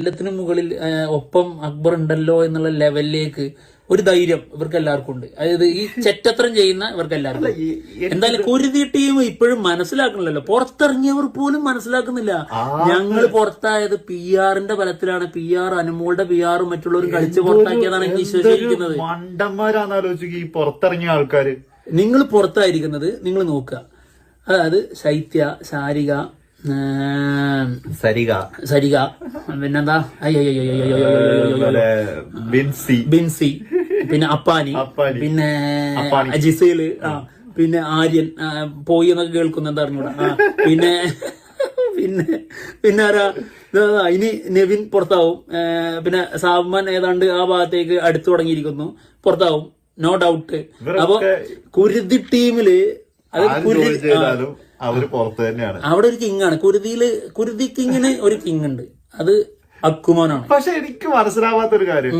എല്ലാത്തിനും മുകളിൽ ഒപ്പം അക്ബർ ഉണ്ടല്ലോ എന്നുള്ള ലെവലിലേക്ക് ഒരു ധൈര്യം ഇവർക്ക് എല്ലാവർക്കും ഉണ്ട്. അതായത് ഈ ചെറ്റത്രം ചെയ്യുന്ന ഇവർക്ക് എല്ലാവർക്കും എന്തായാലും കുരുതി ടീം ഇപ്പോഴും മനസ്സിലാക്കണില്ലല്ലോ. പുറത്തിറങ്ങിയവർ പോലും മനസ്സിലാക്കുന്നില്ല. ഞങ്ങൾ പുറത്തായത് പി ആറിന്റെ ബലത്തിലാണ്. പി ആർ അനുമോളുടെ പി ആറും മറ്റുള്ളവരും കളിച്ച് പുറത്താക്കിയതാണ് എനിക്ക് വിശ്വസിക്കുന്നത് ആലോചിക്കുക ഈ പുറത്തിറങ്ങിയ ആൾക്കാര്. നിങ്ങൾ പുറത്തായിരിക്കുന്നത് നിങ്ങൾ നോക്കുക. അതായത് ശൈത്യ ശാരിക സരിക സരിക പിന്നെന്താ ബിൻസി ബിൻസി പിന്നെ അപ്പാനി. പിന്നെ അജിസേൽ പിന്നെ ആര്യൻ പോയി എന്നൊക്കെ കേൾക്കുന്ന എന്താ അറിഞ്ഞൂടാ പിന്നെ പിന്നെ പിന്നെ ആരാ ഇനി നെവിൻ പുറത്താവും പിന്നെ സാബ്മാൻ ഏതാണ്ട് ആ ഭാഗത്തേക്ക് അടുത്തു തുടങ്ങിയിരിക്കുന്നു പുറത്താവും നോ ഡൗട്ട് അപ്പൊ കുരുതി ടീമിൽ അത് കുരു അവർ പുറത്ത് തന്നെയാണ് അവിടെ ഒരു കിങ് ആണ് കുരുതിയിൽ കുരുതി കിങ്ങിന് ഒരു കിങ് ഉണ്ട് അത് അക്കുമോനാണ് പക്ഷെ എനിക്ക് മനസ്സിലാവാത്തൊരു കാര്യം.